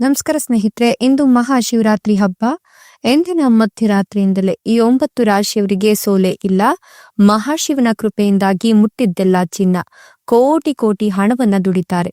ನಮಸ್ಕಾರ ಸ್ನೇಹಿತರೆ, ಇಂದು ಮಹಾಶಿವರಾತ್ರಿ ಹಬ್ಬ. ಎಂದಿನ ಮಧ್ಯರಾತ್ರಿಯಿಂದಲೇ ಈ ಒಂಬತ್ತು ರಾಶಿಯವರಿಗೆ ಸೋಲೆ ಇಲ್ಲ. ಮಹಾಶಿವನ ಕೃಪೆಯಿಂದಾಗಿ ಮುಟ್ಟಿದ್ದೆಲ್ಲ ಚಿನ್ನ. ಕೋಟಿ ಕೋಟಿ ಹಣವನ್ನ ದುಡಿತಾರೆ.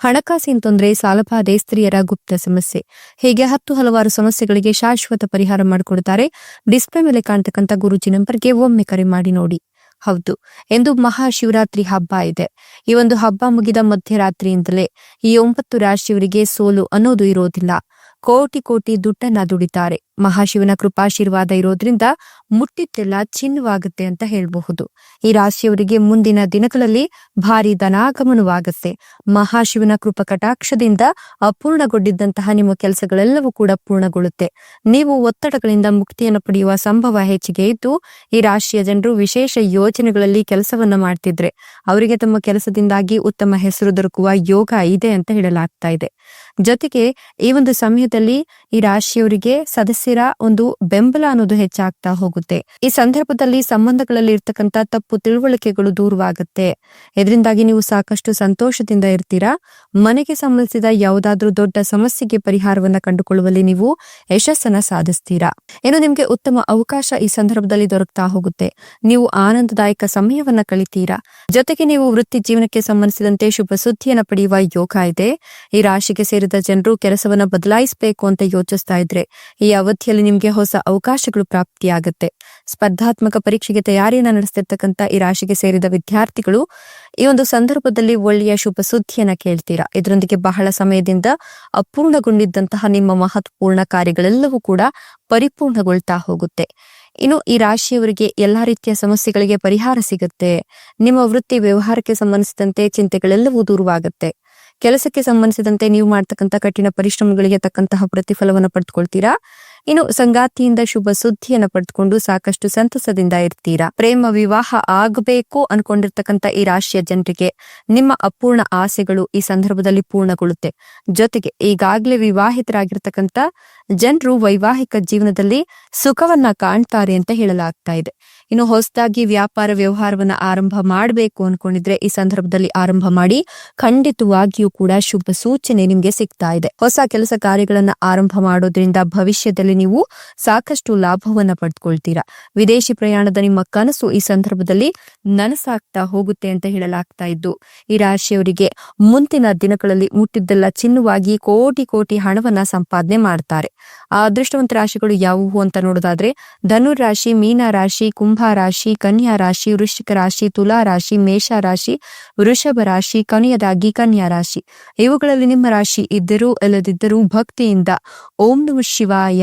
ಹಣಕಾಸಿನ ತೊಂದರೆ, ಸಾಲಬಾಧೆ, ಸ್ತ್ರೀಯರ ಗುಪ್ತ ಸಮಸ್ಯೆ. ಹೀಗೆ ಹತ್ತು ಹಲವಾರು ಸಮಸ್ಯೆಗಳಿಗೆ ಶಾಶ್ವತ ಪರಿಹಾರ ಮಾಡಿಕೊಡುತ್ತಾರೆ. ಡಿಸ್ಪ್ಲೇ ಮೇಲೆ ಕಾಣ್ತಕ್ಕಂಥ ಗುರುಜಿ ನಂಬರ್ಗೆ ಒಮ್ಮೆ ಕರೆ ಮಾಡಿ ನೋಡಿ. ಹೌದು, ಎಂದು ಮಹಾಶಿವರಾತ್ರಿ ಹಬ್ಬ ಇದೆ. ಈ ಒಂದು ಹಬ್ಬ ಮುಗಿದ ಮಧ್ಯರಾತ್ರಿಯಿಂದಲೇ ಈ ಒಂಬತ್ತು ರಾಶಿಯವರಿಗೆ ಸೋಲು ಅನ್ನೋದು ಇರೋದಿಲ್ಲ. ಕೋಟಿ ಕೋಟಿ ದುಡ್ಡನ್ನ ದುಡಿತಾರೆ. ಮಹಾಶಿವನ ಕೃಪಾಶೀರ್ವಾದ ಇರೋದ್ರಿಂದ ಮುಟ್ಟಿದ್ದೆಲ್ಲ ಚಿನ್ನವಾಗುತ್ತೆ ಅಂತ ಹೇಳಬಹುದು. ಈ ರಾಶಿಯವರಿಗೆ ಮುಂದಿನ ದಿನಗಳಲ್ಲಿ ಭಾರಿ ಧನಾಗಮನವಾಗುತ್ತೆ. ಮಹಾಶಿವನ ಕೃಪ ಕಟಾಕ್ಷದಿಂದ ಅಪೂರ್ಣಗೊಂಡಿದ್ದಂತಹ ನಿಮ್ಮ ಕೆಲಸಗಳೆಲ್ಲವೂ ಕೂಡ ಪೂರ್ಣಗೊಳ್ಳುತ್ತೆ. ನೀವು ಒತ್ತಡಗಳಿಂದ ಮುಕ್ತಿಯನ್ನು ಪಡೆಯುವ ಸಂಭವ ಹೆಚ್ಚಿಗೆ ಇದ್ದು, ಈ ರಾಶಿಯ ಜನರು ವಿಶೇಷ ಯೋಜನೆಗಳಲ್ಲಿ ಕೆಲಸವನ್ನ ಮಾಡ್ತಿದ್ರೆ ಅವರಿಗೆ ತಮ್ಮ ಕೆಲಸದಿಂದಾಗಿ ಉತ್ತಮ ಹೆಸರು ದೊರಕುವ ಯೋಗ ಇದೆ ಅಂತ ಹೇಳಲಾಗ್ತಾ ಇದೆ. ಜೊತೆಗೆ ಈ ಒಂದು ಸಮಯದಲ್ಲಿ ಈ ರಾಶಿಯವರಿಗೆ ಸದಸ್ಯರ ಒಂದು ಬೆಂಬಲ ಅನ್ನೋದು ಹೆಚ್ಚಾಗ್ತಾ ಹೋಗುತ್ತೆ. ಈ ಸಂದರ್ಭದಲ್ಲಿ ಸಂಬಂಧಗಳಲ್ಲಿ ಇರ್ತಕ್ಕಂತ ತಪ್ಪು ತಿಳುವಳಿಕೆಗಳು ದೂರವಾಗುತ್ತೆ. ಇದರಿಂದಾಗಿ ನೀವು ಸಾಕಷ್ಟು ಸಂತೋಷದಿಂದ ಇರ್ತೀರಾ? ಮನೆಗೆ ಸಂಬಂಧಿಸಿದ ಯಾವುದಾದ್ರೂ ದೊಡ್ಡ ಸಮಸ್ಯೆಗೆ ಪರಿಹಾರವನ್ನ ಕಂಡುಕೊಳ್ಳುವಲ್ಲಿ ನೀವು ಯಶಸ್ಸನ್ನ ಸಾಧಿಸ್ತೀರಾ? ಏನು ನಿಮ್ಗೆ ಉತ್ತಮ ಅವಕಾಶ ಈ ಸಂದರ್ಭದಲ್ಲಿ ದೊರಕ್ತಾ ಹೋಗುತ್ತೆ. ನೀವು ಆನಂದದಾಯಕ ಸಮಯವನ್ನ ಕಳಿತೀರಾ? ಜೊತೆಗೆ ನೀವು ವೃತ್ತಿ ಜೀವನಕ್ಕೆ ಸಂಬಂಧಿಸಿದಂತೆ ಶುಭ ಸುದ್ದಿಯನ್ನ ಪಡೆಯುವ ಯೋಗ ಇದೆ. ಈ ರಾಶಿಗೆ ಸೇರಿದ ಜನರು ಕೆಲಸವನ್ನ ಬದಲಾಯಿಸಬೇಕು ಅಂತ ಯೋಚಿಸ್ತಾ ಇದ್ರೆ, ಈ ಅವಧಿಯಲ್ಲಿ ನಿಮ್ಗೆ ಹೊಸ ಅವಕಾಶಗಳು ಪ್ರಾಪ್ತಿಯಾಗುತ್ತೆ. ಸ್ಪರ್ಧಾತ್ಮಕ ಪರೀಕ್ಷೆಗೆ ತಯಾರಿಯನ್ನ ನಡೆಸ್ತಿರ್ತಕ್ಕಂಥ ಈ ರಾಶಿಗೆ ಸೇರಿದ ವಿದ್ಯಾರ್ಥಿಗಳು ಈ ಒಂದು ಸಂದರ್ಭದಲ್ಲಿ ಒಳ್ಳೆಯ ಶುಭ ಸುದ್ದಿಯನ್ನ ಕೇಳ್ತೀರಾ? ಇದರೊಂದಿಗೆ ಬಹಳ ಸಮಯದಿಂದ ಅಪೂರ್ಣಗೊಂಡಿದ್ದಂತಹ ನಿಮ್ಮ ಮಹತ್ವಪೂರ್ಣ ಕಾರ್ಯಗಳೆಲ್ಲವೂ ಕೂಡ ಪರಿಪೂರ್ಣಗೊಳ್ತಾ ಹೋಗುತ್ತೆ. ಇನ್ನು ಈ ರಾಶಿಯವರಿಗೆ ಎಲ್ಲಾ ರೀತಿಯ ಸಮಸ್ಯೆಗಳಿಗೆ ಪರಿಹಾರ ಸಿಗುತ್ತೆ. ನಿಮ್ಮ ವೃತ್ತಿ ವ್ಯವಹಾರಕ್ಕೆ ಸಂಬಂಧಿಸಿದಂತೆ ಚಿಂತೆಗಳೆಲ್ಲವೂ ದೂರವಾಗುತ್ತೆ. ಕೆಲಸಕ್ಕೆ ಸಂಬಂಧಿಸಿದಂತೆ ನೀವು ಮಾಡ್ತಕ್ಕಂಥ ಕಠಿಣ ಪರಿಶ್ರಮಗಳಿಗೆ ತಕ್ಕಂತಹ ಪ್ರತಿಫಲವನ್ನು ಪಡೆದುಕೊಳ್ತೀರಾ ಇನ್ನು ಸಂಗಾತಿಯಿಂದ ಶುಭ ಸುದ್ದಿಯನ್ನ ಪಡೆದುಕೊಂಡು ಸಾಕಷ್ಟು ಸಂತಸದಿಂದ ಇರ್ತೀರಾ? ಪ್ರೇಮ ವಿವಾಹ ಆಗಬೇಕು ಅನ್ಕೊಂಡಿರ್ತಕ್ಕಂಥ ಈ ರಾಶಿಯ ಜನರಿಗೆ ನಿಮ್ಮ ಅಪೂರ್ಣ ಆಸೆಗಳು ಈ ಸಂದರ್ಭದಲ್ಲಿ ಪೂರ್ಣಗೊಳ್ಳುತ್ತೆ. ಜೊತೆಗೆ ಈಗಾಗಲೇ ವಿವಾಹಿತರಾಗಿರ್ತಕ್ಕಂಥ ಜನರು ವೈವಾಹಿಕ ಜೀವನದಲ್ಲಿ ಸುಖವನ್ನ ಕಾಣ್ತಾರೆ ಅಂತ ಹೇಳಲಾಗ್ತಾ ಇದೆ. ಇನ್ನು ಹೊಸದಾಗಿ ವ್ಯಾಪಾರ ವ್ಯವಹಾರವನ್ನ ಆರಂಭ ಮಾಡಬೇಕು ಅನ್ಕೊಂಡಿದ್ರೆ ಈ ಸಂದರ್ಭದಲ್ಲಿ ಆರಂಭ ಮಾಡಿ ಖಂಡಿತವಾಗಿಯೂ ಕೂಡ ಶುಭ ಸೂಚನೆ ನಿಮ್ಗೆ ಸಿಗ್ತಾ ಇದೆ. ಹೊಸ ಕೆಲಸ ಕಾರ್ಯಗಳನ್ನ ಆರಂಭ ಮಾಡೋದ್ರಿಂದ ಭವಿಷ್ಯದಲ್ಲಿ ನೀವು ಸಾಕಷ್ಟು ಲಾಭವನ್ನ ಪಡೆದುಕೊಳ್ತೀರಾ ವಿದೇಶಿ ಪ್ರಯಾಣದ ನಿಮ್ಮ ಕನಸು ಈ ಸಂದರ್ಭದಲ್ಲಿ ನನಸಾಗ್ತಾ ಹೋಗುತ್ತೆ ಅಂತ ಹೇಳಲಾಗ್ತಾ ಇದ್ದು, ಈ ರಾಶಿಯವರಿಗೆ ಮುಂದಿನ ದಿನಗಳಲ್ಲಿ ಮುಟ್ಟಿದ್ದೆಲ್ಲ ಚಿನ್ನವಾಗಿ ಕೋಟಿ ಕೋಟಿ ಹಣವನ್ನ ಸಂಪಾದನೆ ಮಾಡ್ತಾರೆ. ಆ ಅದೃಷ್ಟವಂತ ರಾಶಿಗಳು ಯಾವುವು ಅಂತ ನೋಡೋದಾದ್ರೆ ಧನುರ್ ರಾಶಿ, ಮೀನ ರಾಶಿ, ಕುಂಭ ರಾಶಿ, ಕನ್ಯಾ ರಾಶಿ, ವೃಶ್ಚಿಕ ರಾಶಿ, ತುಲಾ ರಾಶಿ, ಮೇಷ ರಾಶಿ, ವೃಷಭ ರಾಶಿ, ಕೊನೆಯದಾಗಿ ಕನ್ಯಾ ರಾಶಿ. ಇವುಗಳಲ್ಲಿ ನಿಮ್ಮ ರಾಶಿ ಇದ್ದರೂ, ಇಲ್ಲದಿದ್ದರೂ ಭಕ್ತಿಯಿಂದ ಓಂ ನಮ ಶಿವಾಯ